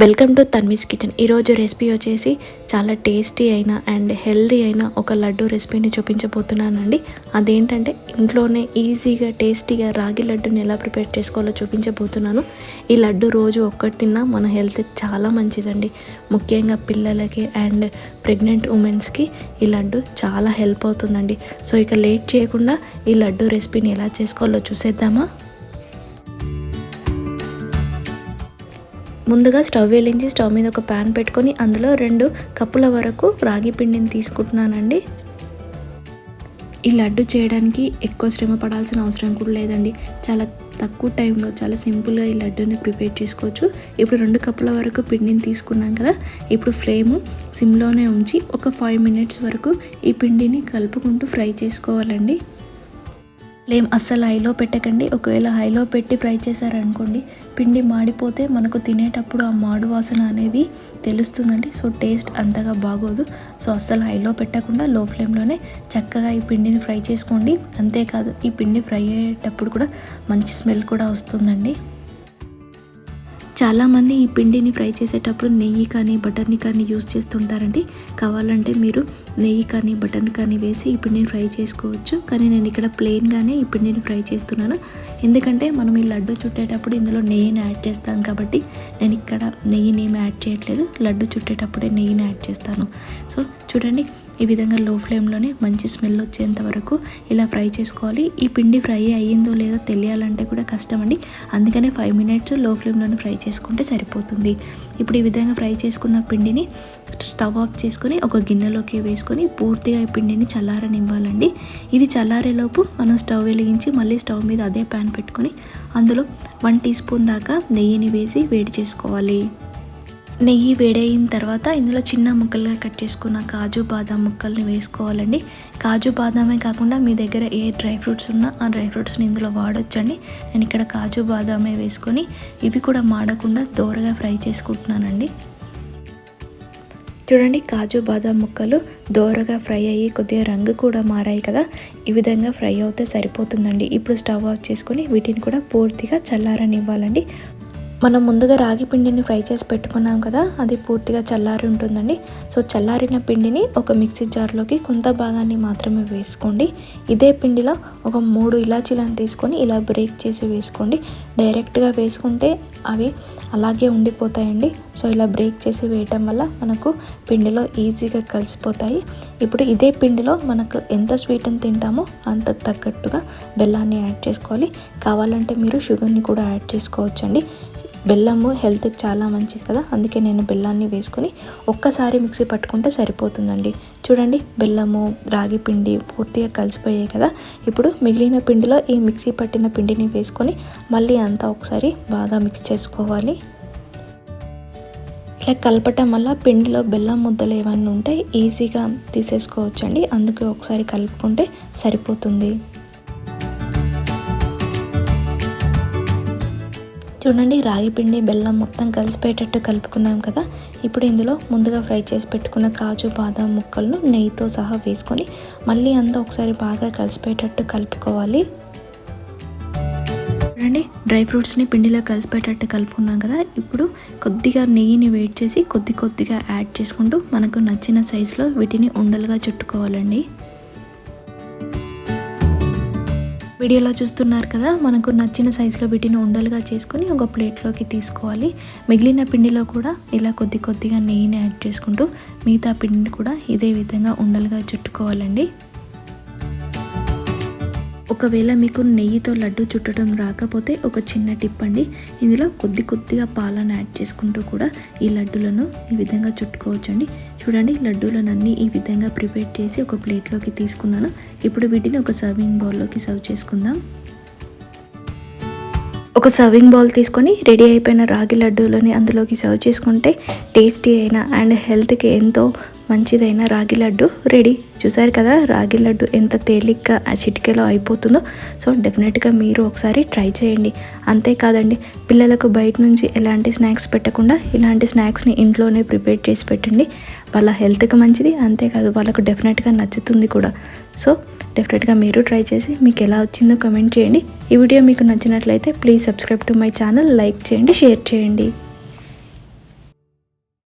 Welcome to Tanvi's kitchen. ఈరోజు recipe వచ్చేసి చాలా టేస్టీ అయిన అండ్ హెల్దీ అయిన ఒక లడ్డు రెసిపీని చూపించబోతున్నానండి. అదేంటంటే ఇంట్లోనే ఈజీగా టేస్టీగా రాగి లడ్డుని ఎలా ప్రిపేర్ చేసుకోవాలో చూపించబోతున్నాను. ఈ లడ్డు రోజు ఒక్కటి తిన్నా మన హెల్త్కి చాలా మంచిదండి. ముఖ్యంగా పిల్లలకి అండ్ ప్రెగ్నెంట్ ఉమెన్స్కి ఈ లడ్డు చాలా హెల్ప్ అవుతుందండి. సో ఇక లేట్ చేయకుండా ఈ లడ్డు రెసిపీని ఎలా చేసుకోవాలో చూసేద్దామా? ముందుగా స్టవ్ వెలిగించి స్టవ్ మీద ఒక ప్యాన్ పెట్టుకొని అందులో రెండు కప్పుల వరకు రాగి పిండిని తీసుకుంటున్నానండి. ఈ లడ్డు చేయడానికి ఎక్కువ శ్రమ పడాల్సిన అవసరం కూడా లేదండి. చాలా తక్కువ టైంలో చాలా సింపుల్గా ఈ లడ్డూని ప్రిపేర్ చేసుకోవచ్చు. ఇప్పుడు రెండు కప్పుల వరకు పిండిని తీసుకున్నాం కదా ఇప్పుడు ఫ్లేమ్ సిమ్లోనే ఉంచి ఒక ఫైవ్ మినిట్స్ వరకు ఈ పిండిని కలుపుకుంటూ ఫ్రై చేసుకోవాలండి. ఫ్లేమ్ అస్సలు హైలో పెట్టకండి. ఒకవేళ హైలో పెట్టి ఫ్రై చేశారనుకోండి పిండి మాడిపోతే మనకు తినేటప్పుడు ఆ మాడు వాసన అనేది తెలుస్తుందండి. సో టేస్ట్ అంతగా బాగోదు. సో అస్సలు హైలో పెట్టకుండా లో ఫ్లేమ్లోనే చక్కగా ఈ పిండిని ఫ్రై చేసుకోండి. అంతేకాదు ఈ పిండి ఫ్రై అయ్యేటప్పుడు కూడా మంచి స్మెల్ కూడా వస్తుందండి. చాలామంది ఈ పిండిని ఫ్రై చేసేటప్పుడు నెయ్యి కానీ బటర్ని కానీ యూస్ చేస్తుంటారండి. కావాలంటే మీరు నెయ్యి కానీ బటర్ని కానీ వేసి ఈ పిండిని ఫ్రై చేసుకోవచ్చు. కానీ నేను ఇక్కడ ప్లెయిన్గానే ఈ పిండిని ఫ్రై చేస్తున్నాను. ఎందుకంటే మనం ఈ లడ్డు చుట్టేటప్పుడు ఇందులో నెయ్యిని యాడ్ చేస్తాం కాబట్టి నేను ఇక్కడ నెయ్యిని ఏమి యాడ్ చేయట్లేదు. లడ్డు చుట్టేటప్పుడే నెయ్యిని యాడ్ చేస్తాను. సో చూడండి ఈ విధంగా లో ఫ్లేమ్లోనే మంచి స్మెల్ వచ్చేంత వరకు ఇలా ఫ్రై చేసుకోవాలి. ఈ పిండి ఫ్రై అయ్యిందో లేదో తెలియాలంటే కూడా కష్టం అండి అందుకనే ఫైవ్ మినిట్స్లో ఫ్లేమ్లోనే ఫ్రై చేసుకుంటే సరిపోతుంది. ఇప్పుడు ఈ విధంగా ఫ్రై చేసుకున్న పిండిని స్టవ్ ఆఫ్ చేసుకొని ఒక గిన్నెలోకి వేసుకొని పూర్తిగా ఈ పిండిని చల్లారనివ్వాలండి. ఇది చల్లారేలోపు మనం స్టవ్ వెలిగించి మళ్ళీ స్టవ్ మీద అదే ప్యాన్ పెట్టుకొని అందులో వన్ టీ స్పూన్ దాకా నెయ్యిని వేసి వేడి చేసుకోవాలి. నెయ్యి వేడైన తర్వాత ఇందులో చిన్న ముక్కలుగా కట్ చేసుకున్న కాజు బాదాం ముక్కల్ని వేసుకోవాలండి. కాజు బాదామే కాకుండా మీ దగ్గర ఏ డ్రై ఫ్రూట్స్ ఉన్నా ఆ డ్రై ఫ్రూట్స్ని ఇందులో వాడొచ్చండి. నేను ఇక్కడ కాజు బాదామే వేసుకొని ఇవి కూడా మాడకుండా దోరగా ఫ్రై చేసుకుంటున్నానండి. చూడండి కాజు బాదాం ముక్కలు దోరగా ఫ్రై అయ్యి కొద్దిగా రంగు కూడా మారాయి కదా. ఈ విధంగా ఫ్రై అవుతే సరిపోతుందండి. ఇప్పుడు స్టవ్ ఆఫ్ చేసుకొని వీటిని కూడా పూర్తిగా చల్లారనివ్వాలండి. మనం ముందుగా రాగి పిండిని ఫ్రై చేసి పెట్టుకున్నాం కదా అది పూర్తిగా చల్లారి ఉంటుందండి. సో చల్లారిన పిండిని ఒక మిక్సీ జార్లోకి కొంత భాగాన్ని మాత్రమే వేసుకోండి. ఇదే పిండిలో ఒక మూడు ఇలాచీలను తీసుకొని ఇలా బ్రేక్ చేసి వేసుకోండి. డైరెక్ట్గా వేసుకుంటే అవి అలాగే ఉండిపోతాయండి. సో ఇలా బ్రేక్ చేసి వేయటం వల్ల మనకు పిండిలో ఈజీగా కలిసిపోతాయి. ఇప్పుడు ఇదే పిండిలో మనకు ఎంత స్వీట్ని తింటామో అంత తగ్గట్టుగా బెల్లాన్ని యాడ్ చేసుకోవాలి. కావాలంటే మీరు షుగర్ని కూడా యాడ్ చేసుకోవచ్చండి. బెల్లము హెల్త్కి చాలా మంచిది కదా అందుకే నేను బెల్లాన్ని వేసుకొని ఒక్కసారి మిక్సీ పట్టుకుంటే సరిపోతుందండి. చూడండి బెల్లము రాగి పిండి పూర్తిగా కలిసిపోయాయి కదా. ఇప్పుడు మిగిలిన పిండిలో ఈ మిక్సీ పట్టిన పిండిని వేసుకొని మళ్ళీ అంతా ఒకసారి బాగా మిక్స్ చేసుకోవాలి. ఇట్లా కలపటం వల్ల పిండిలో బెల్లం ముద్దలు ఏమన్నా ఉంటే ఈజీగా తీసేసుకోవచ్చండి. అందుకే ఒకసారి కలుపుకుంటే సరిపోతుంది. చూడండి రాగి పిండి బెల్లం మొత్తం కలిసిపోయేటట్టు కలుపుకున్నాం కదా. ఇప్పుడు ఇందులో ముందుగా ఫ్రై చేసి పెట్టుకున్న కాజు బాదం ముక్కలను నెయ్యితో సహా వేసుకొని మళ్ళీ అంతా ఒకసారి బాగా కలిసిపోయేటట్టు కలుపుకోవాలి. చూడండి డ్రై ఫ్రూట్స్ని పిండిలో కలిసిపోయేటట్టు కలుపుకున్నాం కదా. ఇప్పుడు కొద్దిగా నెయ్యిని వేడి చేసి కొద్ది కొద్దిగా యాడ్ చేసుకుంటూ మనకు నచ్చిన సైజులో వీటిని ఉండలుగా చుట్టుకోవాలండి. వీడియోలో చూస్తున్నారు కదా మనకు నచ్చిన సైజులో వీటిని ఉండలుగా చేసుకొని ఒక ప్లేట్లోకి తీసుకోవాలి. మిగిలిన పిండిలో కూడా ఇలా కొద్ది కొద్దిగా నెయ్యిని యాడ్ చేసుకుంటూ మిగతా పిండిని కూడా ఇదే విధంగా ఉండలుగా చుట్టుకోవాలండి. ఒకవేళ మీకు నెయ్యితో లడ్డు చుట్టడం రాకపోతే ఒక చిన్న టిప్ అండి. ఇందులో కొద్ది కొద్దిగా పాలను యాడ్ చేసుకుంటూ కూడా ఈ లడ్డులను ఈ విధంగా చుట్టుకోవచ్చండి. చూడండి లడ్డూలను అన్నీ ఈ విధంగా ప్రిపేర్ చేసి ఒక ప్లేట్లోకి తీసుకున్నాను. ఇప్పుడు వీటిని ఒక సర్వింగ్ బౌల్లోకి సర్వ్ చేసుకుందాం. ఒక సర్వింగ్ బౌల్ తీసుకొని రెడీ అయిపోయిన రాగి లడ్డూలని అందులోకి సర్వ్ చేసుకుంటే టేస్టీ అయిన అండ్ హెల్త్కి ఎంతో మంచిదైన రాగి లడ్డు రెడీ. చూసారు కదా రాగి లడ్డు ఎంత తేలిగ్గా చిటికెలో అయిపోతుందో. సో డెఫినెట్గా మీరు ఒకసారి ట్రై చేయండి. అంతేకాదండి పిల్లలకు బయట నుంచి ఎలాంటి స్నాక్స్ పెట్టకుండా ఇలాంటి స్నాక్స్ని ఇంట్లోనే ప్రిపేర్ చేసి పెట్టండి. వాళ్ళ హెల్త్కి మంచిది అంతేకాదు వాళ్ళకు డెఫినెట్గా నచ్చుతుంది కూడా. సో డెఫినెట్గా మీరు ట్రై చేసి మీకు ఎలా వచ్చిందో కమెంట్ చేయండి. ఈ వీడియో మీకు నచ్చినట్లయితే please subscribe to my channel like చేయండి షేర్ చేయండి.